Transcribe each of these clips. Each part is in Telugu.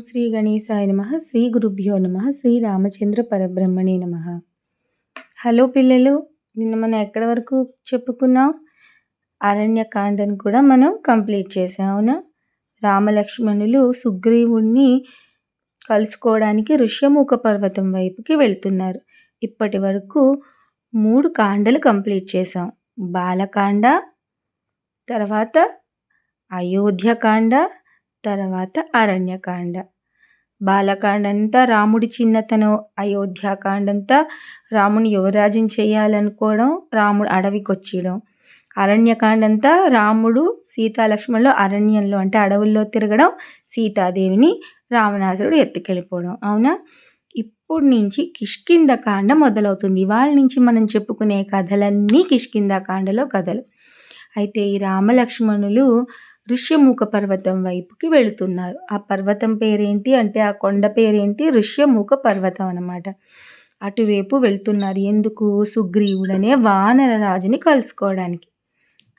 శ్రీ గణేశాయ నమ శ్రీ గురుభ్యో నమ శ్రీ రామచంద్ర పరబ్రహ్మణే నమ. హలో పిల్లలు నిన్న మనం ఎక్కడి వరకు చెప్పుకున్నాం? అరణ్యకాండను కూడా మనం కంప్లీట్ చేసాం అవునా? రామలక్ష్మణులు సుగ్రీవుణ్ణి కలుసుకోవడానికి ఋష్యముఖ పర్వతం వైపుకి వెళ్తున్నారు. ఇప్పటి వరకు మూడు కాండలు కంప్లీట్ చేసాం బాలకాండ తర్వాత అయోధ్యకాండ తర్వాత అరణ్యకాండ. బాలకాండ అంతా రాముడి చిన్నతనం అయోధ్యాకాండ అంతా రాముని యువరాజ్యం చేయాలనుకోవడం రాముడు అడవికి వచ్చేయడం అరణ్యకాండ అంతా రాముడు సీతాలక్ష్మణులు అరణ్యంలో అంటే అడవుల్లో తిరగడం సీతాదేవిని రావణాసురుడు ఎత్తుకెళ్ళిపోవడం. అవునా? ఇప్పుడు నుంచి కిష్కింద కాండ మొదలవుతుంది. ఇవాళ నుంచి మనం చెప్పుకునే కథలన్నీ కిష్కింద కాండలో కథలు. అయితే ఈ రామలక్ష్మణులు ఋష్యమూక పర్వతం వైపుకి వెళుతున్నారు. ఆ పర్వతం పేరేంటి అంటే ఆ కొండ పేరేంటి? ఋష్యముఖ పర్వతం అనమాట అటువైపు వెళ్తున్నారు. ఎందుకు? సుగ్రీవుడనే వానర రాజుని కలుసుకోవడానికి.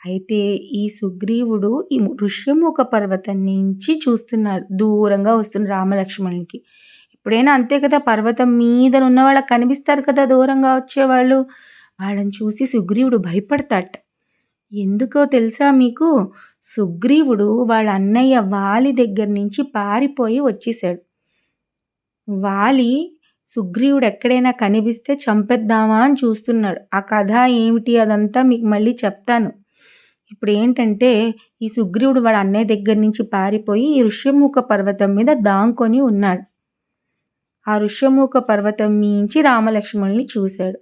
అయితే ఈ సుగ్రీవుడు ఈ ఋష్యముఖ పర్వతం నుంచి చూస్తున్నాడు దూరంగా వస్తున్న రామలక్ష్మణునికి. ఎప్పుడైనా అంతే కదా పర్వతం మీద ఉన్న వాళ్ళకి కనిపిస్తారు కదా దూరంగా వచ్చేవాళ్ళు. వాళ్ళని చూసి సుగ్రీవుడు భయపడతాట. ఎందుకో తెలుసా మీకు? సుగ్రీవుడు వాళ్ళ అన్నయ్య వాలి దగ్గర నుంచి పారిపోయి వచ్చేసాడు వాలి సుగ్రీవుడు ఎక్కడైనా కనిపిస్తే చంపేద్దామా అని చూస్తున్నాడు. ఆ కథ ఏమిటి అదంతా మీకు మళ్ళీ చెప్తాను. ఇప్పుడు ఏంటంటే ఈ సుగ్రీవుడు వాళ్ళ అన్నయ్య దగ్గర నుంచి పారిపోయి ఈ ఋష్యముఖ పర్వతం మీద దాంకొని ఉన్నాడు. ఆ ఋష్యముఖ పర్వతం మించి రామలక్ష్మణుని చూశాడు.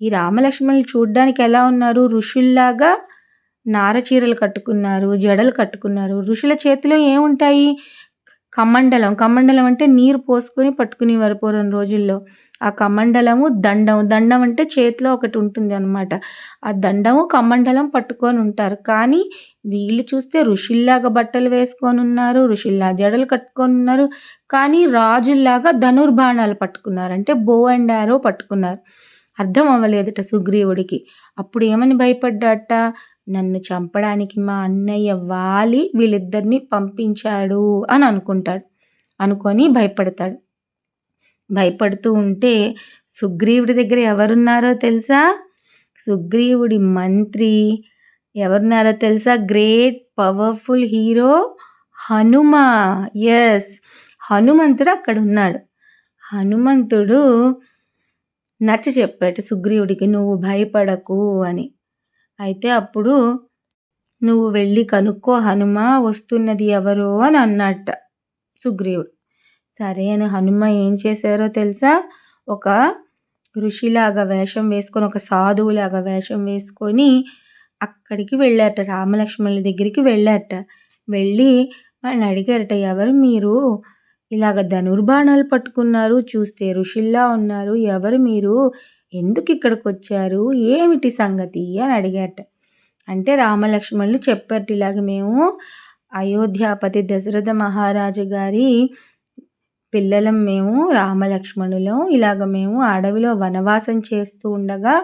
ఈ రామలక్ష్మణులు చూడ్డానికి ఎలా ఉన్నారు? ఋషుల్లాగా నార చీరలు కట్టుకున్నారు జడలు కట్టుకున్నారు. ఋషుల చేతిలో ఏముంటాయి? కమండలం. కమండలం అంటే నీరు పోసుకొని పట్టుకునేవారు పూర్వం రోజుల్లో. ఆ కమండలము దండం. దండం అంటే చేతిలో ఒకటి ఉంటుంది అనమాట ఆ దండము కమండలం పట్టుకొని ఉంటారు. కానీ వీళ్ళు చూస్తే ఋషుల్లాగా బట్టలు వేసుకొని ఉన్నారు ఋషుల్లా జడలు కట్టుకొని ఉన్నారు. కానీ రాజుల్లాగా ధనుర్బాణాలు పట్టుకున్నారు. అంటే బో అండ్ ఆరో పట్టుకున్నారు. అర్థం అవ్వలేదట సుగ్రీవుడికి. అప్పుడు ఏమని భయపడ్డాట? నన్ను చంపడానికి మా అన్నయ్య వాలి వీళ్ళిద్దరిని పంపించాడు అని అనుకుంటాడు. అనుకొని భయపడతాడు. భయపడుతూ ఉంటే సుగ్రీవుడి దగ్గర ఎవరున్నారో తెలుసా? సుగ్రీవుడి మంత్రి. ఎవరున్నారో తెలుసా? Great powerful hero Hanuma. Yes హనుమంతుడు అక్కడ ఉన్నాడు. హనుమంతుడు నచ్చ చెప్పాడు సుగ్రీవుడికి నువ్వు భయపడకు అని. అయితే అప్పుడు నువ్వు వెళ్ళి కనుక్కో హనుమ వస్తున్నది ఎవరో అని అన్నట్ట సుగ్రీవుడు. సరే అని హనుమ ఏం చేశారో తెలుసా? ఒక ఋషిలాగా వేషం వేసుకొని ఒక సాధువులాగా వేషం వేసుకొని అక్కడికి వెళ్ళారట రామలక్ష్మణుల దగ్గరికి వెళ్ళారట. వెళ్ళి వాళ్ళని అడిగారట ఎవరు మీరు? ఇలాగ ధనుర్బాణాలు పట్టుకున్నారు చూస్తే ఋషుల్లా ఉన్నారు ఎవరు మీరు? ఎందుకు ఇక్కడికి వచ్చారు ఏమిటి సంగతి? అని అడిగాట. అంటే రామలక్ష్మణులు చెప్పారు ఇలాగ మేము అయోధ్యాపతి దశరథ మహారాజు గారి పిల్లలం మేము రామలక్ష్మణులం. ఇలాగ మేము అడవిలో వనవాసం చేస్తూ ఉండగా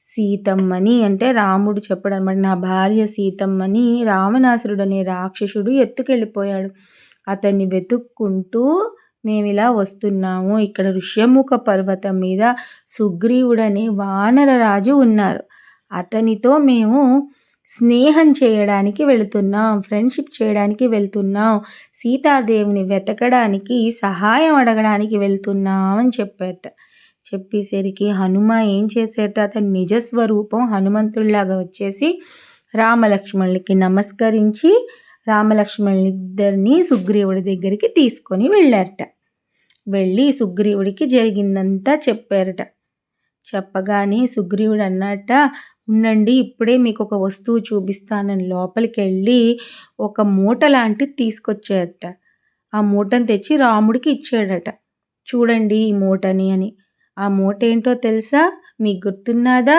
సీతమ్మని అంటే రాముడు చెప్పడం అనమాట నా భార్య సీతమ్మని రావణాసురుడు అనే రాక్షసుడు ఎత్తుకెళ్ళిపోయాడు. అతన్ని వెతుక్కుంటూ మేము ఇలా వస్తున్నాము. ఇక్కడ ఋష్యముఖ పర్వతం మీద సుగ్రీవుడనే వానర రాజు ఉన్నారు. అతనితో మేము స్నేహం చేయడానికి వెళుతున్నాం ఫ్రెండ్షిప్ చేయడానికి వెళ్తున్నాం సీతాదేవిని వెతకడానికి సహాయం అడగడానికి వెళ్తున్నాం అని చెప్పేట. చెప్పేసరికి హనుమ ఏం చేసేట అతని నిజస్వరూపం హనుమంతుడిలాగా వచ్చేసి రామలక్ష్మణులకి నమస్కరించి రామలక్ష్మణులిద్దరినీ సుగ్రీవుడి దగ్గరికి తీసుకొని వెళ్ళారట. వెళ్ళి సుగ్రీవుడికి జరిగిందంతా చెప్పారట. చెప్పగానే సుగ్రీవుడు అన్నట్ట ఉండండి ఇప్పుడే మీకు ఒక వస్తువు చూపిస్తానని లోపలికి వెళ్ళి ఒక మూట లాంటిది తీసుకొచ్చారట. ఆ మూటను తెచ్చి రాముడికి ఇచ్చాడట. చూడండి ఈ మూటని అని. ఆ మూట ఏంటో తెలుసా? మీకు గుర్తున్నదా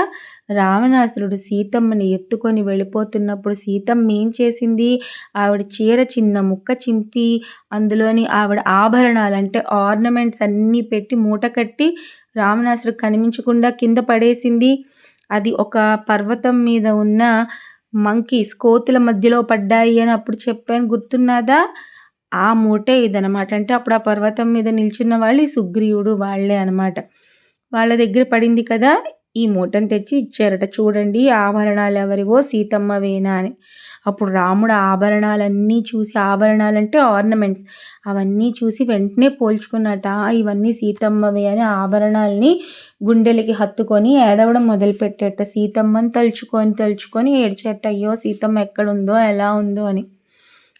రావణాసురుడు సీతమ్మని ఎత్తుకొని వెళ్ళిపోతున్నప్పుడు సీతమ్మ ఏం చేసింది? ఆవిడ చీర చిన్న ముక్క చింపి అందులోని ఆవిడ ఆభరణాలు అంటే ఆర్నమెంట్స్ అన్నీ పెట్టి మూట కట్టి రావణాసురుడు కనిపించకుండా కింద పడేసింది. అది ఒక పర్వతం మీద ఉన్న మంకీస్ కోతుల మధ్యలో పడ్డాయి అని అప్పుడు చెప్పాను గుర్తున్నదా? ఆ మూటే ఇదనమాట అంటే అప్పుడు ఆ పర్వతం మీద నిల్చున్న వాళ్ళు సుగ్రీవుడు వాళ్ళే అనమాట వాళ్ళ దగ్గర పడింది కదా ఈ మూటను తెచ్చి ఇచ్చారట. చూడండి ఆభరణాలు ఎవరివో సీతమ్మ వేణా అని. అప్పుడు రాముడు ఆభరణాలన్నీ చూసి ఆభరణాలంటే ఆర్నమెంట్స్. అవన్నీ చూసి వెంటనే పోల్చుకున్నట ఇవన్నీ సీతమ్మవే అని ఆభరణాలని గుండెలకి హత్తుకొని ఏడవడం మొదలుపెట్టేట. సీతమ్మని తలుచుకొని తలుచుకొని ఏడ్చేట అయ్యో సీతమ్మ ఎక్కడుందో ఎలా ఉందో అని.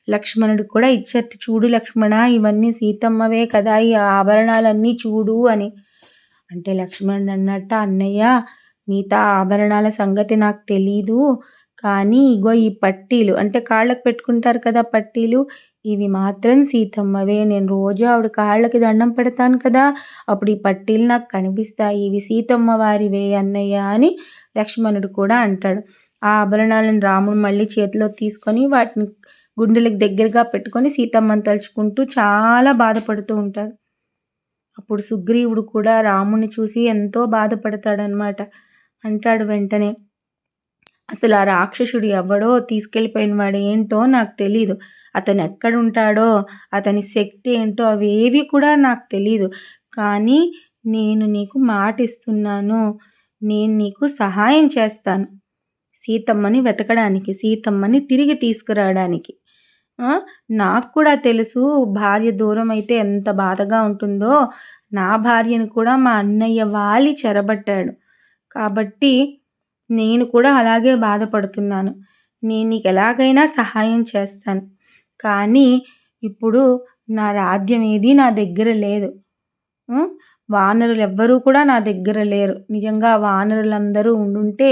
లక్ష్మణుడు కూడా ఇచ్చట చూడు లక్ష్మణ ఇవన్నీ సీతమ్మవే కదా ఈ ఆభరణాలన్నీ చూడు అని. అంటే లక్ష్మణుడు అన్నట్ట అన్నయ్య మిగతా ఆభరణాల సంగతి నాకు తెలీదు. కానీ ఇగో ఈ పట్టీలు అంటే కాళ్ళకు పెట్టుకుంటారు కదా పట్టీలు ఇవి మాత్రం సీతమ్మవే. నేను రోజు ఆవిడ కాళ్ళకి దండం పెడతాను కదా అప్పుడు ఈ పట్టీలు నాకు కనిపిస్తాయి. ఇవి సీతమ్మ వారివే అన్నయ్య అని లక్ష్మణుడు కూడా అంటాడు. ఆ ఆభరణాలను రాముడు మళ్ళీ చేతిలో తీసుకొని వాటిని గుండెలకు దగ్గరగా పెట్టుకొని సీతమ్మని తలుచుకుంటూ చాలా బాధపడుతూ ఉంటాడు. అప్పుడు సుగ్రీవుడు కూడా రాముని చూసి ఎంతో బాధపడతాడనమాట అంటాడు వెంటనే అసలు ఆ రాక్షసుడు ఎవడో తీసుకెళ్ళిపోయిన వాడు ఏంటో నాకు తెలీదు. అతను ఎక్కడుంటాడో అతని శక్తి ఏంటో అవేవి కూడా నాకు తెలీదు. కానీ నేను నీకు మాట ఇస్తున్నాను నేను నీకు సహాయం చేస్తాను. సీతమ్మని వెతకడానికి సీతమ్మని తిరిగి తీసుకురావడానికి. నాకు కూడా తెలుసు భార్య దూరం అయితే ఎంత బాధగా ఉంటుందో. నా భార్యను కూడా మా అన్నయ్య వాలి చెరబట్టాడు. కాబట్టి నేను కూడా అలాగే బాధపడుతున్నాను. నేను నీకు ఎలాగైనా సహాయం చేస్తాను. కానీ ఇప్పుడు నా రాజ్యం ఏది నా దగ్గర లేదు. వానరులు ఎవ్వరూ కూడా నా దగ్గర లేరు. నిజంగా వానరులందరూ ఉండుంటే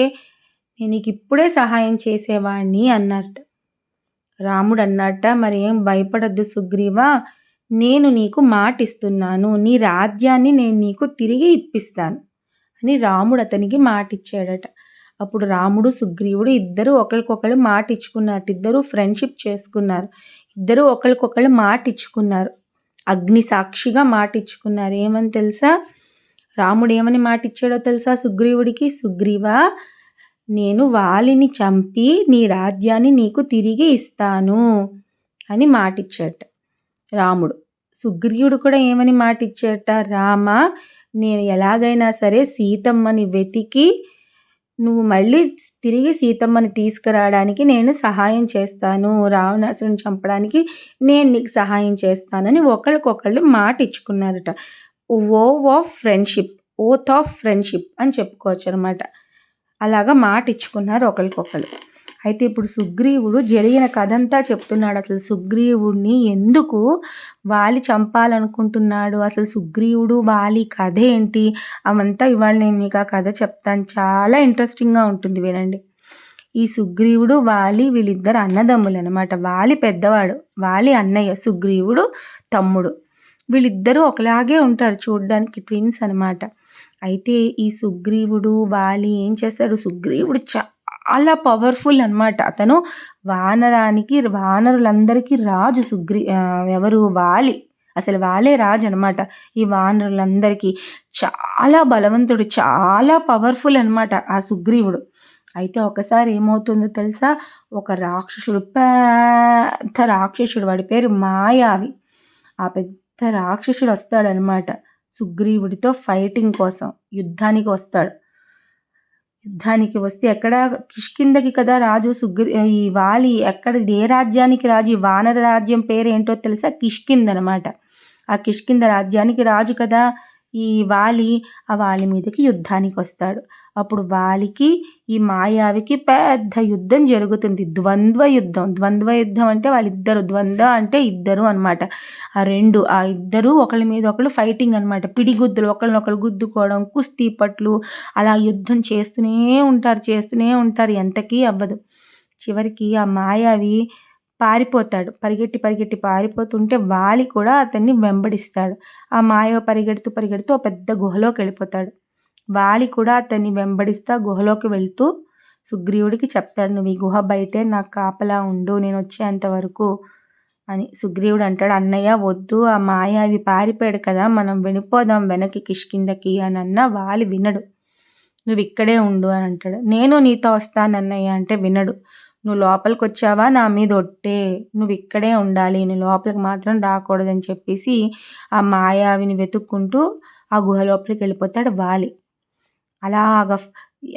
నేను నీకు ఇప్పుడే సహాయం చేసేవాడిని అన్నట్టు. రాముడు అన్నట్ట మరి ఏం భయపడద్దు సుగ్రీవా నేను నీకు మాటిస్తున్నాను నీ రాజ్యాన్ని నేను నీకు తిరిగి ఇప్పిస్తాను అని రాముడు అతనికి మాటిచ్చాడట. అప్పుడు రాముడు సుగ్రీవుడు ఇద్దరు ఒకరికొకరు మాట ఇచ్చుకున్నారు ఇద్దరు ఫ్రెండ్షిప్ చేసుకున్నారు. ఇద్దరు ఒకరికొకరు మాట ఇచ్చుకున్నారు అగ్ని సాక్షిగా మాట ఇచ్చుకున్నారు ఏమని తెలుసా? రాముడు ఏమని మాట ఇచ్చాడో తెలుసా సుగ్రీవుడికి? సుగ్రీవా నేను వాలిని చంపి నీ రాజ్యాన్ని నీకు తిరిగి ఇస్తాను అని మాటిచ్చాట రాముడు. సుగ్రీవుడు కూడా ఏమని మాటిచ్చాట? రామ నేను ఎలాగైనా సరే సీతమ్మని వెతికి నువ్వు మళ్ళీ తిరిగి సీతమ్మని తీసుకురావడానికి నేను సహాయం చేస్తాను. రావణాసురుని చంపడానికి నేను నీకు సహాయం చేస్తానని ఒకరికొకళ్ళు మాట ఇచ్చుకున్నారట oath of friendship oath of friendship అని చెప్పుకోవచ్చు అనమాట అలాగా మాట ఇచ్చుకున్నారు ఒకరికొకరు అయితే ఇప్పుడు సుగ్రీవుడు జరిగిన కథ అంతా చెప్తున్నాడు. అసలు సుగ్రీవుడిని ఎందుకు వాలి చంపాలనుకుంటున్నాడు? అసలు సుగ్రీవుడు వాలి కథ ఏంటి? అవంతా ఇవాళ నేను మీకు ఆ కథ చెప్తాను. చాలా ఇంట్రెస్టింగ్గా ఉంటుంది వినండి. ఈ సుగ్రీవుడు వాలి వీళ్ళిద్దరు అన్నదమ్ములు అనమాట వాలి పెద్దవాడు వాలి అన్నయ్య సుగ్రీవుడు తమ్ముడు. వీళ్ళిద్దరూ ఒకలాగే ఉంటారు చూడడానికి ట్విన్స్ అనమాట. అయితే ఈ సుగ్రీవుడు వాలి ఏం చేస్తాడు? సుగ్రీవుడు చాలా పవర్ఫుల్ అనమాట అతను వానరానికి వానరులందరికీ రాజు సుగ్రీ ఎవరు? వాలి. అసలు వాలే రాజు అనమాట ఈ వానరులందరికీ. చాలా బలవంతుడు చాలా పవర్ఫుల్ అనమాట ఆ సుగ్రీవుడు. అయితే ఒకసారి ఏమవుతుందో తెలుసా? ఒక రాక్షసుడు పెద్ద రాక్షసుడు వాడి పేరు మాయావి. ఆ పెద్ద రాక్షసుడు వస్తాడనమాట సుగ్రీవుడితో ఫైటింగ్ కోసం యుద్ధానికి వస్తాడు. యుద్ధానికి వస్తే ఎక్కడ? కిష్కిందకి కదా రాజు సుగ్రీ ఈ వాలి ఎక్కడ? ఏ రాజ్యానికి రాజు? ఈ వానర రాజ్యం పేరేంటో తెలుసా? కిష్కింద అనమాట ఆ కిష్కింద రాజ్యానికి రాజు కదా? ఈ వాలి ఆ వాలి మీదకి యుద్ధానికి వస్తాడు. అప్పుడు వాలికి ఈ మాయావికి పెద్ద యుద్ధం జరుగుతుంది. ద్వంద్వ యుద్ధం. ద్వంద్వ యుద్ధం అంటే వాళ్ళిద్దరు. ద్వంద్వ అంటే ఇద్దరు అనమాట ఆ రెండు ఆ ఇద్దరు ఒకళ్ళ మీద ఒకళ్ళు ఫైటింగ్ అనమాట పిడిగుద్దులు ఒకళ్ళనొకళ్ళు గుద్దుకోవడం కుస్తీ పట్లు అలా యుద్ధం చేస్తూనే ఉంటారు చేస్తూనే ఉంటారు. ఎంతకీ అవ్వదు. చివరికి ఆ మాయావి పారిపోతాడు. పరిగెట్టి పరిగెట్టి పారిపోతుంటే వాలి కూడా అతన్ని వెంబడిస్తాడు. ఆ మాయ పరిగెడుతూ పరిగెడుతూ పెద్ద గుహలోకి వెళ్ళిపోతాడు. వాలి కూడా అతన్ని వెంబడిస్తా గుహలోకి వెళ్తూ సుగ్రీవుడికి చెప్తాడు నువ్వు ఈ గుహ బయటే నాకు కాపలా ఉండు నేను వచ్చేంత వరకు అని సుగ్రీవుడు అంటాడు. అన్నయ్య వద్దు ఆ మాయ అవి పారిపోయాడు కదా మనం వినిపోదాం వెనక్కి కిష్కిందకి అని అన్న వాలి వినడు. నువ్వు ఇక్కడే ఉండు అని అంటాడు. నేను నీతో వస్తానన్నయ్య అంటే వినడు. నువ్వు లోపలికి వచ్చావా? నా మీద ఒట్టే. నువ్వు ఇక్కడే ఉండాలి నువ్వు లోపలికి మాత్రం రాకూడదని చెప్పేసి ఆ మాయావిని వెతుక్కుంటూ ఆ గుహ లోపలికి వెళ్ళిపోతాడు వాలి. అలాగ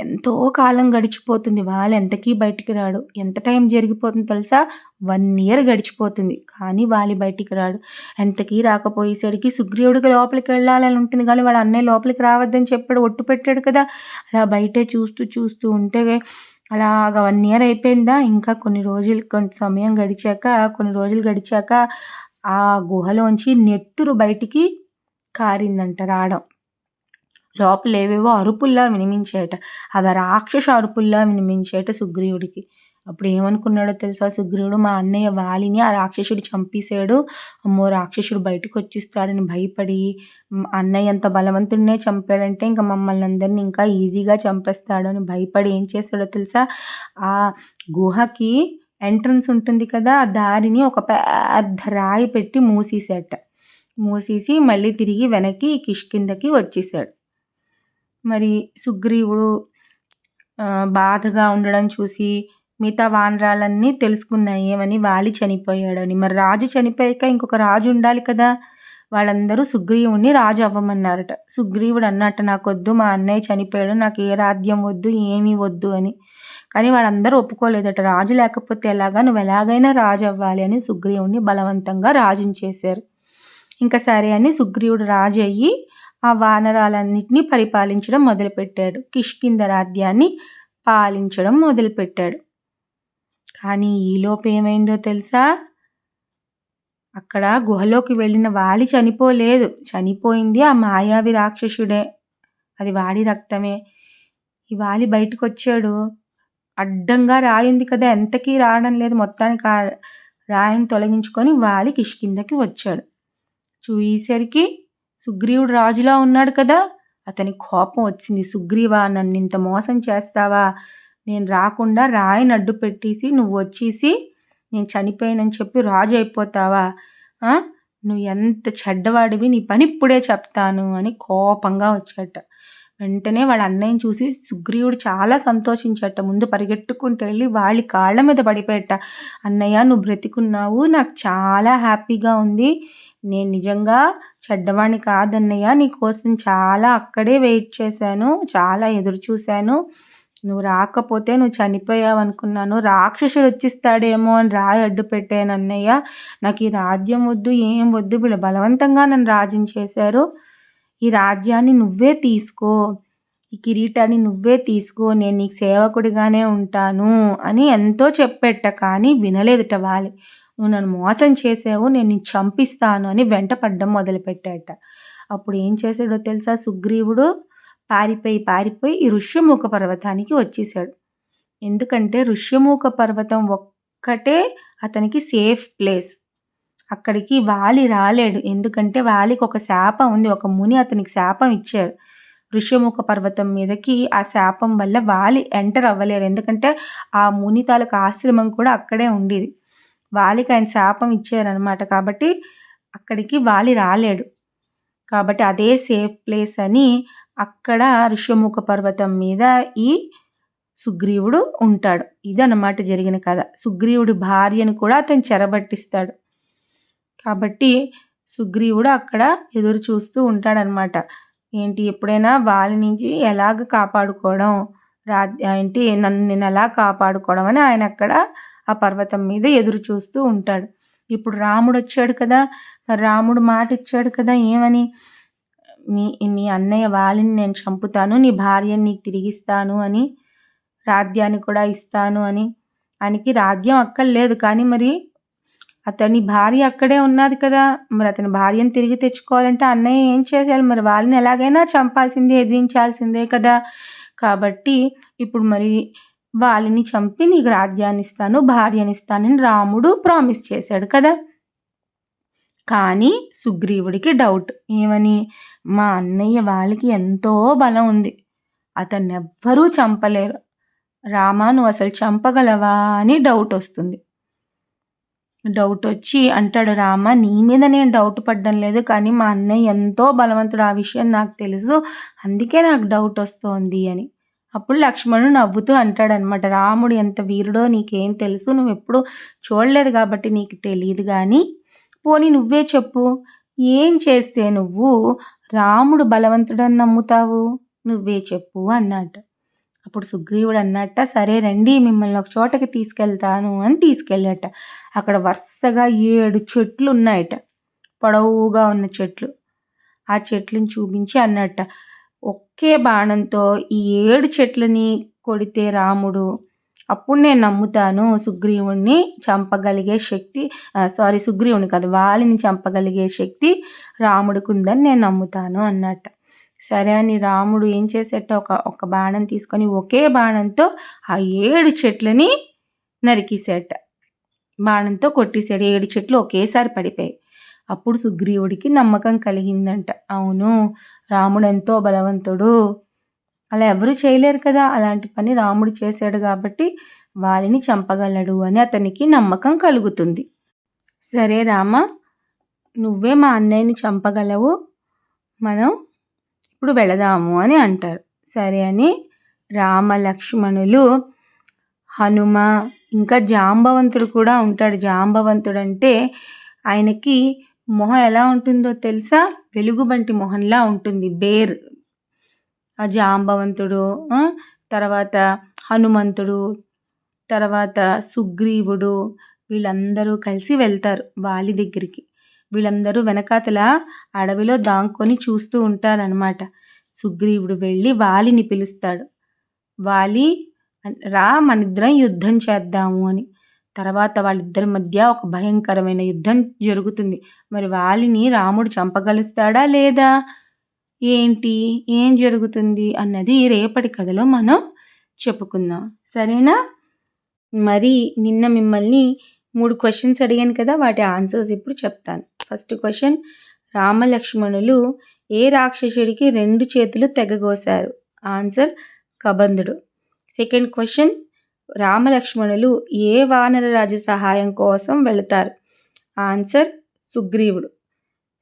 ఎంతో కాలం గడిచిపోతుంది. వాళ్ళు ఎంతకీ బయటికి రాడు. ఎంత టైం జరిగిపోతుంది తెలుసా? వన్ ఇయర్ గడిచిపోతుంది. కానీ వాలి బయటికి రాడు. ఎంతకీ రాకపోయేసరికి సుగ్రీవుడికి లోపలికి వెళ్ళాలని ఉంటుంది. కానీ వాళ్ళ అన్నయ్య లోపలికి రావద్దని చెప్పాడు. ఒట్టు పెట్టాడు కదా. అలా బయటే చూస్తూ చూస్తూ ఉంటే అలాగ వన్ ఇయర్ అయిపోయిందా? ఇంకా కొన్ని రోజులు కొంత సమయం గడిచాక కొన్ని రోజులు గడిచాక ఆ గుహలోంచి నెత్తురు బయటికి కారిందంట రావడం. లోపలేవేవో అరుపుల్లా వినిమించేట. అవి రాక్షస అరుపుల్లా వినిమించేట సుగ్రీవుడికి. అప్పుడు ఏమనుకున్నాడో తెలుసా? సుగ్రీవుడు మా అన్నయ్య వాలిని ఆ రాక్షసుడు చంపేశాడు. అమ్మో రాక్షసుడు బయటకు వచ్చిస్తాడని భయపడి అన్నయ్య అంత బలవంతుడినే చంపాడంటే ఇంకా మమ్మల్ని అందరినీ ఇంకా ఈజీగా చంపేస్తాడు అని భయపడి ఏం చేస్తాడో తెలుసా? ఆ గుహకి ఎంట్రన్స్ ఉంటుంది కదా ఆ దారిని ఒక పెద్ద రాయి పెట్టి మూసేసాట మూసేసి మళ్ళీ తిరిగి వెనక్కి కిష్కిందకి వచ్చేసాడు మరి సుగ్రీవుడు బాధగా ఉండడం చూసి మిగతా వానరాలన్నీ తెలుసుకున్నాయి ఏమని వాలి చనిపోయాడని. మరి రాజు చనిపోయాక ఇంకొక రాజు ఉండాలి కదా? వాళ్ళందరూ సుగ్రీవుడిని రాజు అవ్వమన్నారట. సుగ్రీవుడు అన్నట్ట నాకు వద్దు మా అన్నయ్య చనిపోయాడు నాకు ఏ రాజ్యం వద్దు ఏమీ వద్దు అని. కానీ వాళ్ళందరూ ఒప్పుకోలేదట. రాజు లేకపోతే ఎలాగా? నువ్వు ఎలాగైనా రాజు అవ్వాలి అని సుగ్రీవుడిని బలవంతంగా రాజుని చేశారు. ఇంకా సరే అని సుగ్రీవుడు రాజు అయ్యి ఆ వానరాలన్నింటినీ పరిపాలించడం మొదలుపెట్టాడు. కిష్కింద రాజ్యాన్ని పాలించడం మొదలుపెట్టాడు. కానీ ఈలోపు ఏమైందో తెలుసా? అక్కడ గుహలోకి వెళ్ళిన వాలి చనిపోలేదు. చనిపోయింది ఆ మాయావి రాక్షసుడే. అది వాడి రక్తమే. ఈ వాలి బయటకు వచ్చాడు అడ్డంగా రాయింది కదా. ఎంతకీ రావడం లేదు. మొత్తానికి రాయిని తొలగించుకొని వాలి కిష్కిందకి వచ్చాడు. చూసేసరికి సుగ్రీవుడు రాజులా ఉన్నాడు కదా. అతని కోపం వచ్చింది. సుగ్రీవా నన్ను ఇంత మోసం చేస్తావా? నేను రాకుండా రాయిని అడ్డు పెట్టేసి నువ్వు వచ్చేసి నేను చనిపోయానని చెప్పి రాజు అయిపోతావా? నువ్వు ఎంత చెడ్డవాడివి నీ పని ఇప్పుడే చెప్తాను అని కోపంగా వచ్చాట. వెంటనే వాళ్ళ అన్నయ్యని చూసి సుగ్రీవుడు చాలా సంతోషించట. ముందు పరిగెట్టుకుంటూ వెళ్ళి వాళ్ళ కాళ్ళ మీద పడిపోయట. అన్నయ్య నువ్వు బ్రతికున్నావు. నాకు చాలా హ్యాపీగా ఉంది. నేను నిజంగా చెడ్డవాణ్ణి కాదన్నయ్య. నీకోసం చాలా అక్కడే వెయిట్ చేశాను చాలా ఎదురు చూశాను. నువ్వు రాకపోతే నువ్వు చనిపోయావు అనుకున్నాను. రాక్షసుడు వచ్చిస్తాడేమో అని రాయి అడ్డు పెట్టాను అన్నయ్య. నాకు ఈ రాజ్యం వద్దు ఏం వద్దు. వీళ్ళు బలవంతంగా నన్ను రాజ్యం చేశారు. ఈ రాజ్యాన్ని నువ్వే తీసుకో. ఈ కిరీటాన్ని నువ్వే తీసుకో. నేను నీకు సేవకుడిగానే ఉంటాను అని ఎంతో చెప్పెట్ట కానీ వినలేదుట వాలి నువ్వు నన్ను మోసం చేసావు నేను చంపిస్తాను అని వెంటపడ్డం మొదలుపెట్టాట. అప్పుడు ఏం చేశాడో తెలుసా? సుగ్రీవుడు పారిపోయి పారిపోయి ఈ ఋష్యముఖ పర్వతానికి వచ్చేసాడు ఎందుకంటే ఋష్యముఖ పర్వతం ఒక్కటే అతనికి సేఫ్ ప్లేస్ అక్కడికి వాలి రాలేడు. ఎందుకంటే వాలికి ఒక శాపం ఉంది. ఒక ముని అతనికి శాపం ఇచ్చాడు. ఋష్యముఖ పర్వతం మీదకి ఆ శాపం వల్ల వాలి ఎంటర్ అవ్వలేరు ఎందుకంటే ఆ ముని తాలూకు ఆశ్రమం కూడా అక్కడే ఉండేది. వాలికి ఆయన శాపం ఇచ్చారనమాట కాబట్టి అక్కడికి వాలి రాలేడు. కాబట్టి అదే సేఫ్ ప్లేస్ అని అక్కడ ఋష్యముఖ పర్వతం మీద ఈ సుగ్రీవుడు ఉంటాడు. ఇదన్నమాట జరిగిన కథ. సుగ్రీవుడి భార్యను కూడా అతను చెరబట్టిస్తాడు. కాబట్టి సుగ్రీవుడు అక్కడ ఎదురు చూస్తూ ఉంటాడనమాట ఏంటి ఎప్పుడైనా వాళ్ళ నుంచి ఎలాగ కాపాడుకోవడం? రా ఏంటి నన్ను నేను ఎలా కాపాడుకోవడం అని ఆయన అక్కడ ఆ పర్వతం మీద ఎదురు చూస్తూ ఉంటాడు. ఇప్పుడు రాముడు వచ్చాడు కదా రాముడు మాట ఇచ్చాడు కదా ఏమని? మీ మీ అన్నయ్య వాలిని నేను చంపుతాను నీ భార్యని నీకు తిరిగిస్తాను అని రాధ్యాన్ని కూడా ఇస్తాను అని. ఆయనకి రాధ్యం అక్కర్లేదు కానీ మరి అతని భార్య అక్కడే ఉన్నది కదా మరి అతని భార్యను తిరిగి తెచ్చుకోవాలంటే అన్నయ్య ఏం చేసేయాలి? మరి వాళ్ళని ఎలాగైనా చంపాల్సిందే ఎదిరించాల్సిందే కదా. కాబట్టి ఇప్పుడు మరి వాళ్ళని చంపి నీకు రాజ్యాన్ని ఇస్తాను భార్యనిస్తానని రాముడు ప్రామిస్ చేశాడు కదా. కానీ సుగ్రీవుడికి డౌట్ ఏమని? మా అన్నయ్య వాళ్ళకి ఎంతో బలం ఉంది. అతన్ని ఎవ్వరూ చంపలేరు. రామా నువ్వు అసలు చంపగలవా అని డౌట్ వస్తుంది. డౌట్ వచ్చి అంటాడు రామ నీ మీద నేను డౌట్ పడ్డం లేదు కానీ మా అన్నయ్య ఎంతో బలవంతుడు. ఆ విషయం నాకు తెలుసు. అందుకే నాకు డౌట్ వస్తోంది అని. అప్పుడు లక్ష్మణుడు నవ్వుతూ అంటాడనమాట రాముడు ఎంత వీరుడో నీకేం తెలుసు నువ్వు చూడలేదు కాబట్టి నీకు తెలియదు కానీ పోనీ నువ్వే చెప్పు ఏం చేస్తే నువ్వు రాముడు బలవంతుడని నమ్ముతావు? నువ్వే చెప్పు అన్నట్టు అప్పుడు సుగ్రీవుడు అన్నట్ట సరే రండి మిమ్మల్ని ఒక చోటకి తీసుకెళ్తాను అని తీసుకెళ్ళట. అక్కడ వరుసగా ఏడు చెట్లు ఉన్నాయట పొడవుగా ఉన్న చెట్లు. ఆ చెట్లను చూపించి అన్నట్ట ఒకే బాణంతో ఈ ఏడు చెట్లని కొడితే రాముడు అప్పుడు నేను నమ్ముతాను సుగ్రీవుణ్ణి చంపగలిగే శక్తి సారీ సుగ్రీవుని కాదు వాలిని చంపగలిగే శక్తి రాముడికి ఉందని నేను నమ్ముతాను అన్నట్ట. సరే అని రాముడు ఏం చేసేట ఒక ఒక బాణం తీసుకొని ఒకే బాణంతో ఆ ఏడు చెట్లని నరికేసేట. బాణంతో కొట్టేశాడు. ఏడు చెట్లు ఒకేసారి పడిపోయాయి. అప్పుడు సుగ్రీవుడికి నమ్మకం కలిగిందంట. అవును రాముడు ఎంతో బలవంతుడు. అలా ఎవరు చేయలేరు కదా? అలాంటి పని రాముడు చేశాడు కాబట్టి వారిని చంపగలడు అని అతనికి నమ్మకం కలుగుతుంది. సరే రామ నువ్వే మా అన్నయ్యని చంపగలవు. మనం ఇప్పుడు వెళదాము అని అంటారు. సరే అని రామ లక్ష్మణులు హనుమ ఇంకా జాంబవంతుడు కూడా ఉంటాడు. జాంబవంతుడు అంటే ఆయనకి మొహం ఎలా ఉంటుందో తెలుసా? వెలుగుబంటి మొహంలా ఉంటుంది. బేర్. ఆ? జాంబవంతుడు తర్వాత హనుమంతుడు తర్వాత సుగ్రీవుడు వీళ్ళందరూ కలిసి వెళ్తారు వాలి దగ్గరికి. వీళ్ళందరూ వెనకాతల అడవిలో దాంకొని చూస్తూ ఉంటారనమాట సుగ్రీవుడు వెళ్ళి వాలిని పిలుస్తాడు. వాలి రా మనిద్దరం యుద్ధం చేద్దాము అని. తర్వాత వాళ్ళిద్దరి మధ్య ఒక భయంకరమైన యుద్ధం జరుగుతుంది. మరి వాలిని రాముడు చంపగలుస్తాడా లేదా? ఏంటి? ఏం జరుగుతుంది? అన్నది రేపటి కథలో మనం చెప్పుకుందాం. సరేనా? మరి నిన్న మిమ్మల్ని మూడు క్వశ్చన్స్ అడిగాను కదా వాటి ఆన్సర్స్ ఇప్పుడు చెప్తాను. ఫస్ట్ క్వశ్చన్ రామలక్ష్మణులు ఏ రాక్షసుడికి రెండు చేతులు తెగగోశారు ఆన్సర్ కబంధుడు. సెకండ్ క్వశ్చన్ రామలక్ష్మణులు ఏ వానరరాజు సహాయం కోసం వెళతారు? ఆన్సర్ సుగ్రీవుడు.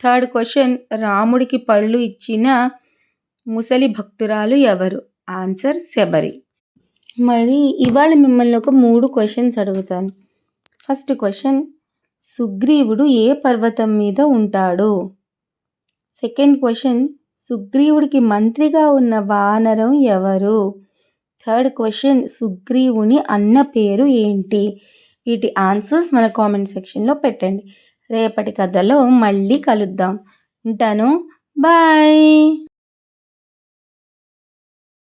థర్డ్ క్వశ్చన్ రాముడికి పళ్ళు ఇచ్చిన ముసలి భక్తురాలు ఎవరు? ఆన్సర్ శబరి. మరి ఇవాళ మిమ్మల్ని ఒక మూడు క్వశ్చన్స్ అడుగుతాను. ఫస్ట్ క్వశ్చన్ సుగ్రీవుడు ఏ పర్వతం మీద ఉంటాడు? సెకండ్ క్వశ్చన్ సుగ్రీవుడికి మంత్రిగా ఉన్న వానరం ఎవరు? థర్డ్ క్వశ్చన్ సుగ్రీవుని అన్న పేరు ఏంటి? వీటి ఆన్సర్స్ మన కామెంట్ సెక్షన్లో పెట్టండి. రేపటి కథలో మళ్ళీ కలుద్దాం. ఉంటాను. బాయ్.